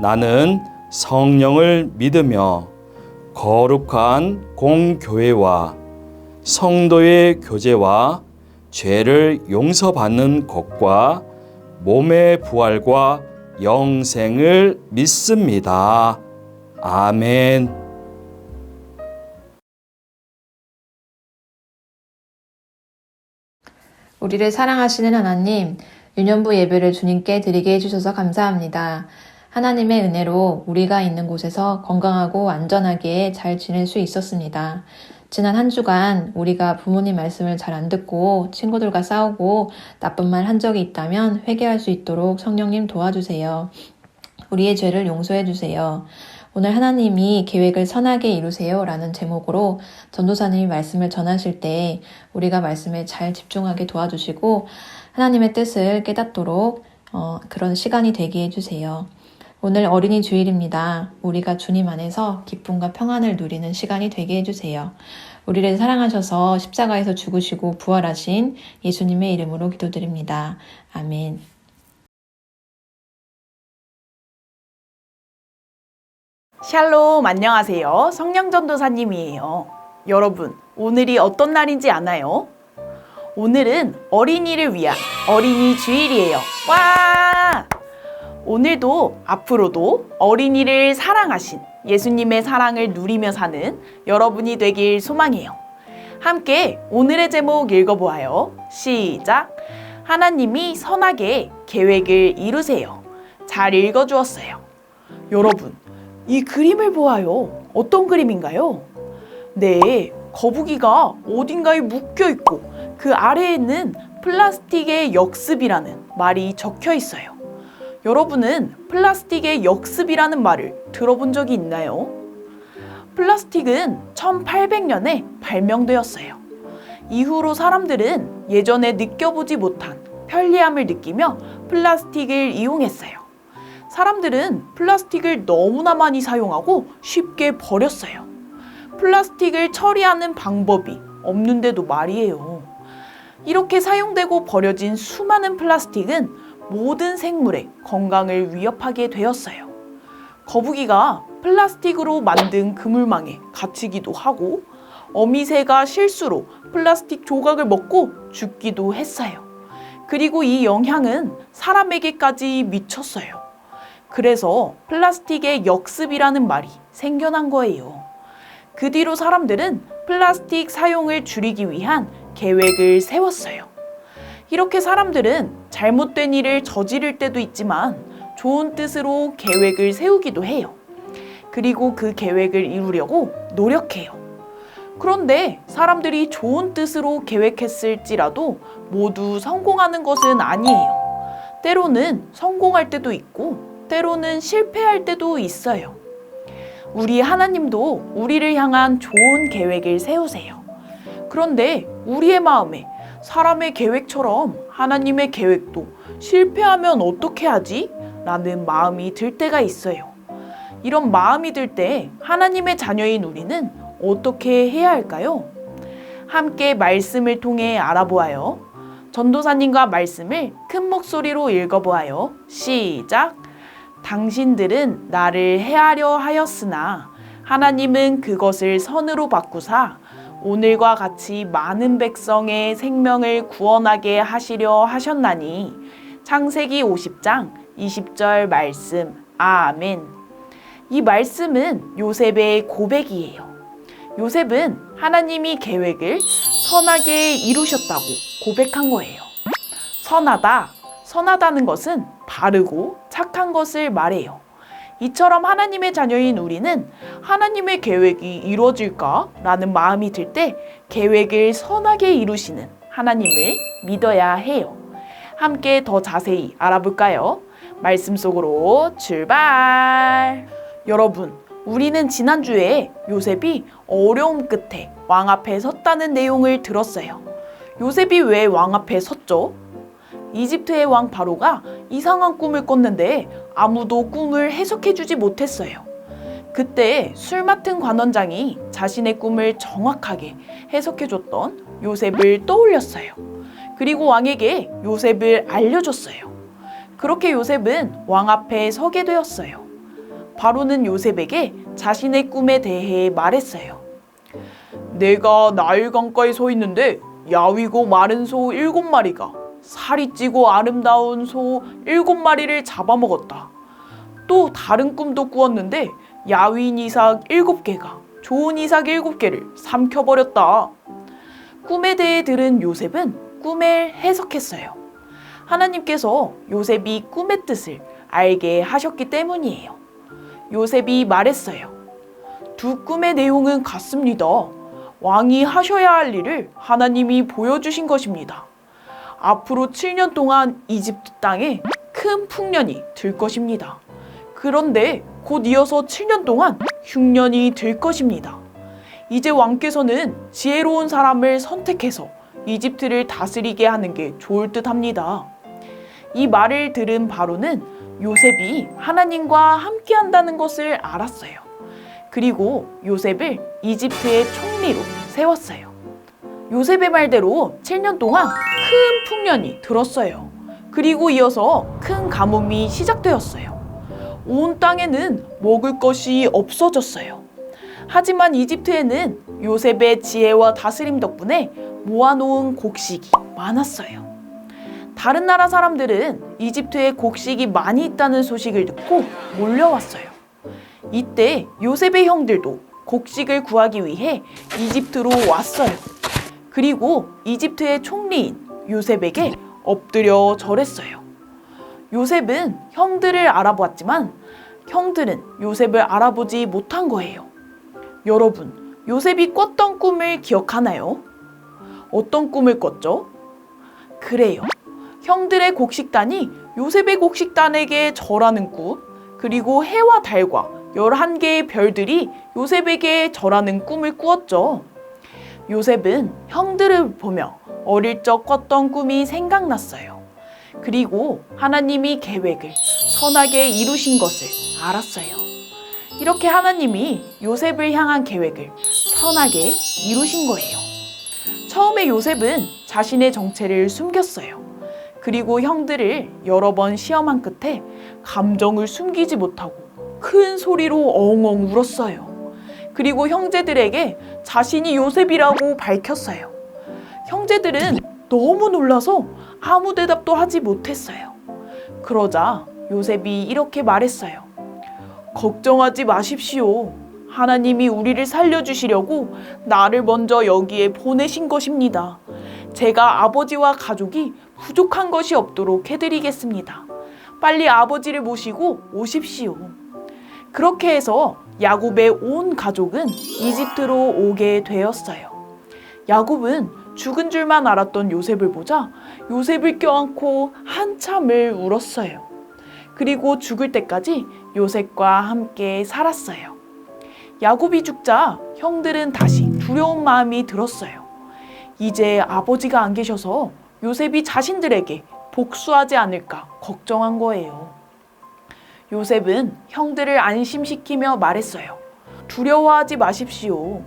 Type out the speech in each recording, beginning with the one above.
나는 성령을 믿으며 거룩한 공교회와 성도의 교제와 죄를 용서받는 것과 몸의 부활과 영생을 믿습니다. 아멘. 우리를 사랑하시는 하나님, 유년부 예배를 주님께 드리게 해주셔서 감사합니다. 하나님의 은혜로 우리가 있는 곳에서 건강하고 안전하게 잘 지낼 수 있었습니다. 지난 한 주간 우리가 부모님 말씀을 잘 안 듣고 친구들과 싸우고 나쁜 말 한 적이 있다면 회개할 수 있도록 성령님 도와주세요. 우리의 죄를 용서해 주세요. 오늘 하나님이 계획을 선하게 이루세요 라는 제목으로 전도사님이 말씀을 전하실 때 우리가 말씀에 잘 집중하게 도와주시고 하나님의 뜻을 깨닫도록 어, 그런 시간이 되게 해주세요. 오늘 어린이 주일입니다. 우리가 주님 안에서 기쁨과 평안을 누리는 시간이 되게 해주세요. 우리를 사랑하셔서 십자가에서 죽으시고 부활하신 예수님의 이름으로 기도드립니다. 아멘. 샬롬 안녕하세요. 성령전도사님이에요. 여러분, 오늘이 어떤 날인지 아나요? 오늘은 어린이를 위한 어린이 주일이에요. 와! 오늘도 앞으로도 어린이를 사랑하신 예수님의 사랑을 누리며 사는 여러분이 되길 소망해요. 함께 오늘의 제목 읽어보아요. 시작! 하나님이 선하게 계획을 이루세요. 잘 읽어주었어요. 여러분, 이 그림을 보아요. 어떤 그림인가요? 네, 거북이가 어딘가에 묶여 있고 그 아래에는 플라스틱의 역습이라는 말이 적혀 있어요. 여러분은 플라스틱의 역습이라는 말을 들어본 적이 있나요? 플라스틱은 1800년에 발명되었어요. 이후로 사람들은 예전에 느껴보지 못한 편리함을 느끼며 플라스틱을 이용했어요. 사람들은 플라스틱을 너무나 많이 사용하고 쉽게 버렸어요. 플라스틱을 처리하는 방법이 없는데도 말이에요. 이렇게 사용되고 버려진 수많은 플라스틱은 모든 생물의 건강을 위협하게 되었어요. 거북이가 플라스틱으로 만든 그물망에 갇히기도 하고 어미새가 실수로 플라스틱 조각을 먹고 죽기도 했어요. 그리고 이 영향은 사람에게까지 미쳤어요. 그래서 플라스틱의 역습이라는 말이 생겨난 거예요. 그 뒤로 사람들은 플라스틱 사용을 줄이기 위한 계획을 세웠어요. 이렇게 사람들은 잘못된 일을 저지를 때도 있지만 좋은 뜻으로 계획을 세우기도 해요. 그리고 그 계획을 이루려고 노력해요. 그런데 사람들이 좋은 뜻으로 계획했을지라도 모두 성공하는 것은 아니에요. 때로는 성공할 때도 있고 때로는 실패할 때도 있어요. 우리 하나님도 우리를 향한 좋은 계획을 세우세요. 그런데 우리의 마음에 사람의 계획처럼 하나님의 계획도 실패하면 어떻게 하지? 라는 마음이 들 때가 있어요. 이런 마음이 들 때 하나님의 자녀인 우리는 어떻게 해야 할까요? 함께 말씀을 통해 알아보아요. 전도사님과 말씀을 큰 목소리로 읽어보아요. 시작! 당신들은 나를 해하려 하였으나 하나님은 그것을 선으로 바꾸사 오늘과 같이 많은 백성의 생명을 구원하게 하시려 하셨나니 창세기 50장 20절 말씀 아멘. 이 말씀은 요셉의 고백이에요. 요셉은 하나님이 계획을 선하게 이루셨다고 고백한 거예요. 선하다, 선하다는 것은 바르고 착한 것을 말해요. 이처럼 하나님의 자녀인 우리는 하나님의 계획이 이루어질까? 라는 마음이 들 때 계획을 선하게 이루시는 하나님을 믿어야 해요. 함께 더 자세히 알아볼까요? 말씀 속으로 출발! 여러분, 우리는 지난주에 요셉이 어려움 끝에 왕 앞에 섰다는 내용을 들었어요. 요셉이 왜 왕 앞에 섰죠? 이집트의 왕 바로가 이상한 꿈을 꿨는데 아무도 꿈을 해석해주지 못했어요. 그때 술 맡은 관원장이 자신의 꿈을 정확하게 해석해줬던 요셉을 떠올렸어요. 그리고 왕에게 요셉을 알려줬어요. 그렇게 요셉은 왕 앞에 서게 되었어요. 바로는 요셉에게 자신의 꿈에 대해 말했어요. 내가 나일 강가에 서 있는데 야위고 마른 소 일곱 마리가 살이 찌고 아름다운 소 일곱 마리를 잡아먹었다. 또 다른 꿈도 꾸었는데 야윈 이삭 일곱 개가 좋은 이삭 일곱 개를 삼켜버렸다. 꿈에 대해 들은 요셉은 꿈을 해석했어요. 하나님께서 요셉이 꿈의 뜻을 알게 하셨기 때문이에요. 요셉이 말했어요. 두 꿈의 내용은 같습니다. 왕이 하셔야 할 일을 하나님이 보여주신 것입니다. 앞으로 7년 동안 이집트 땅에 큰 풍년이 들 것입니다. 그런데 곧 이어서 7년 동안 흉년이 들 것입니다. 이제 왕께서는 지혜로운 사람을 선택해서 이집트를 다스리게 하는 게 좋을 듯 합니다. 이 말을 들은 바로는 요셉이 하나님과 함께 한다는 것을 알았어요. 그리고 요셉을 이집트의 총리로 세웠어요. 요셉의 말대로 7년 동안 큰 풍년이 들었어요. 그리고 이어서 큰 가뭄이 시작되었어요. 온 땅에는 먹을 것이 없어졌어요. 하지만 이집트에는 요셉의 지혜와 다스림 덕분에 모아놓은 곡식이 많았어요. 다른 나라 사람들은 이집트에 곡식이 많이 있다는 소식을 듣고 몰려왔어요. 이때 요셉의 형들도 곡식을 구하기 위해 이집트로 왔어요. 그리고 이집트의 총리인 요셉에게 엎드려 절했어요. 요셉은 형들을 알아보았지만 형들은 요셉을 알아보지 못한 거예요. 여러분, 요셉이 꿨던 꿈을 기억하나요? 어떤 꿈을 꿨죠? 그래요. 형들의 곡식단이 요셉의 곡식단에게 절하는 꿈, 그리고 해와 달과 11개의 별들이 요셉에게 절하는 꿈을 꾸었죠. 요셉은 형들을 보며 어릴 적 꿨던 꿈이 생각났어요. 그리고 하나님이 계획을 선하게 이루신 것을 알았어요. 이렇게 하나님이 요셉을 향한 계획을 선하게 이루신 거예요. 처음에 요셉은 자신의 정체를 숨겼어요. 그리고 형들을 여러 번 시험한 끝에 감정을 숨기지 못하고 큰 소리로 엉엉 울었어요. 그리고 형제들에게 자신이 요셉이라고 밝혔어요. 형제들은 너무 놀라서 아무 대답도 하지 못했어요. 그러자 요셉이 이렇게 말했어요. 걱정하지 마십시오. 하나님이 우리를 살려주시려고 나를 먼저 여기에 보내신 것입니다. 제가 아버지와 가족이 부족한 것이 없도록 해드리겠습니다. 빨리 아버지를 모시고 오십시오. 그렇게 해서 야곱의 온 가족은 이집트로 오게 되었어요. 야곱은 죽은 줄만 알았던 요셉을 보자 요셉을 껴안고 한참을 울었어요. 그리고 죽을 때까지 요셉과 함께 살았어요. 야곱이 죽자 형들은 다시 두려운 마음이 들었어요. 이제 아버지가 안 계셔서 요셉이 자신들에게 복수하지 않을까 걱정한 거예요. 요셉은 형들을 안심시키며 말했어요. 두려워하지 마십시오.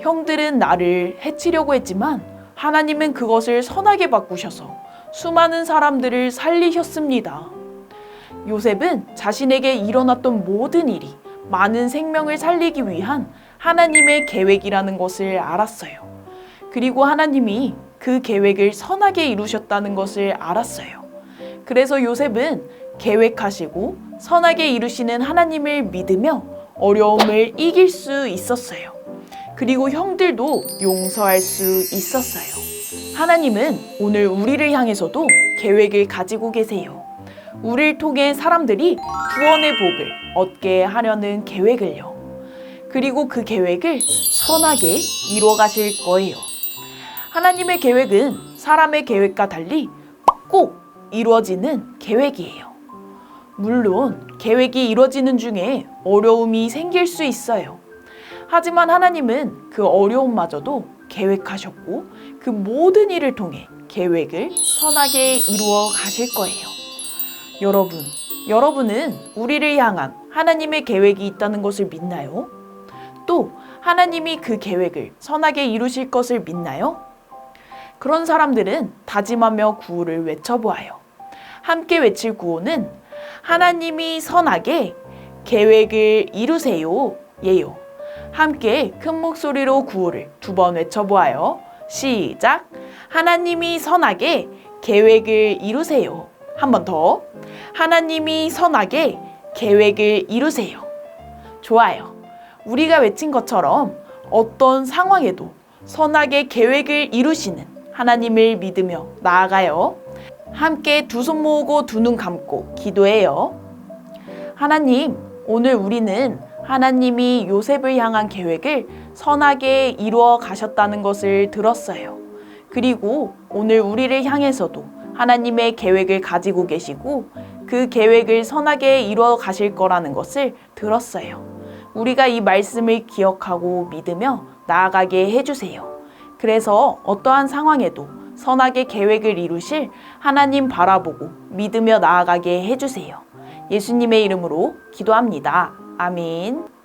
형들은 나를 해치려고 했지만 하나님은 그것을 선하게 바꾸셔서 수많은 사람들을 살리셨습니다. 요셉은 자신에게 일어났던 모든 일이 많은 생명을 살리기 위한 하나님의 계획이라는 것을 알았어요. 그리고 하나님이 그 계획을 선하게 이루셨다는 것을 알았어요. 그래서 요셉은 계획하시고 선하게 이루시는 하나님을 믿으며 어려움을 이길 수 있었어요. 그리고 형들도 용서할 수 있었어요. 하나님은 오늘 우리를 향해서도 계획을 가지고 계세요. 우리를 통해 사람들이 구원의 복을 얻게 하려는 계획을요. 그리고 그 계획을 선하게 이루어 가실 거예요. 하나님의 계획은 사람의 계획과 달리 꼭 이루어지는 계획이에요. 물론 계획이 이루어지는 중에 어려움이 생길 수 있어요. 하지만 하나님은 그 어려움마저도 계획하셨고 그 모든 일을 통해 계획을 선하게 이루어 가실 거예요. 여러분, 여러분은 우리를 향한 하나님의 계획이 있다는 것을 믿나요? 또 하나님이 그 계획을 선하게 이루실 것을 믿나요? 그런 사람들은 다짐하며 구호를 외쳐보아요. 함께 외칠 구호는 하나님이 선하게 계획을 이루세요. 예요. 함께 큰 목소리로 구호를 두 번 외쳐보아요. 시작. 하나님이 선하게 계획을 이루세요. 한 번 더. 하나님이 선하게 계획을 이루세요. 좋아요. 우리가 외친 것처럼 어떤 상황에도 선하게 계획을 이루시는 하나님을 믿으며 나아가요. 함께 두 손 모으고 두 눈 감고 기도해요. 하나님, 오늘 우리는 하나님이 요셉을 향한 계획을 선하게 이루어 가셨다는 것을 들었어요. 그리고 오늘 우리를 향해서도 하나님의 계획을 가지고 계시고 그 계획을 선하게 이루어 가실 거라는 것을 들었어요. 우리가 이 말씀을 기억하고 믿으며 나아가게 해주세요. 그래서 어떠한 상황에도 선하게 계획을 이루실 하나님 바라보고 믿으며 나아가게 해주세요. 예수님의 이름으로 기도합니다. 아멘.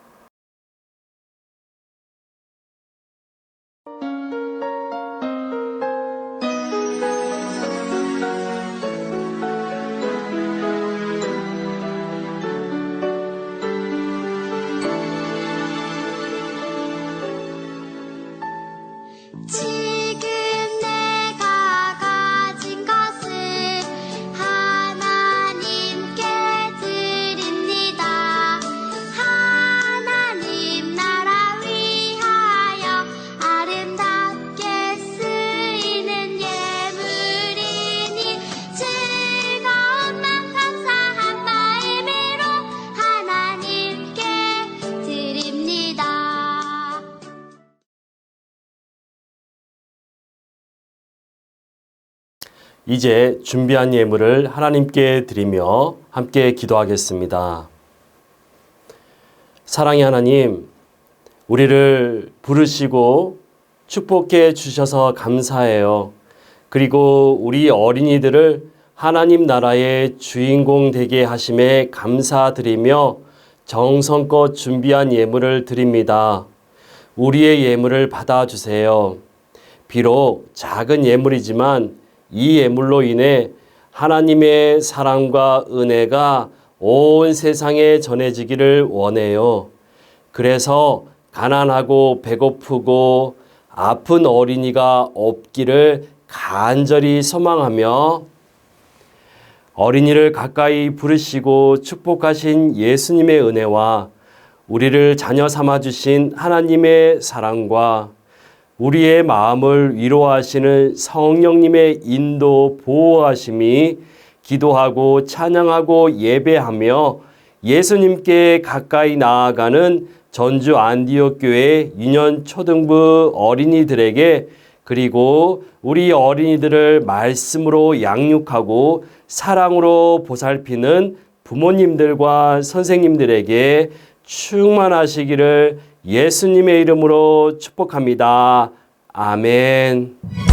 이제 준비한 예물을 하나님께 드리며 함께 기도하겠습니다. 사랑의 하나님, 우리를 부르시고 축복해 주셔서 감사해요. 그리고 우리 어린이들을 하나님 나라의 주인공 되게 하심에 감사드리며 정성껏 준비한 예물을 드립니다. 우리의 예물을 받아주세요. 비록 작은 예물이지만 이 예물로 인해 하나님의 사랑과 은혜가 온 세상에 전해지기를 원해요. 그래서 가난하고 배고프고 아픈 어린이가 없기를 간절히 소망하며 어린이를 가까이 부르시고 축복하신 예수님의 은혜와 우리를 자녀 삼아 주신 하나님의 사랑과 우리의 마음을 위로하시는 성령님의 인도 보호하심이 기도하고 찬양하고 예배하며 예수님께 가까이 나아가는 전주 안디옥 교회 유년 초등부 어린이들에게 그리고 우리 어린이들을 말씀으로 양육하고 사랑으로 보살피는 부모님들과 선생님들에게 충만하시기를 예수님의 이름으로 축복합니다. 아멘.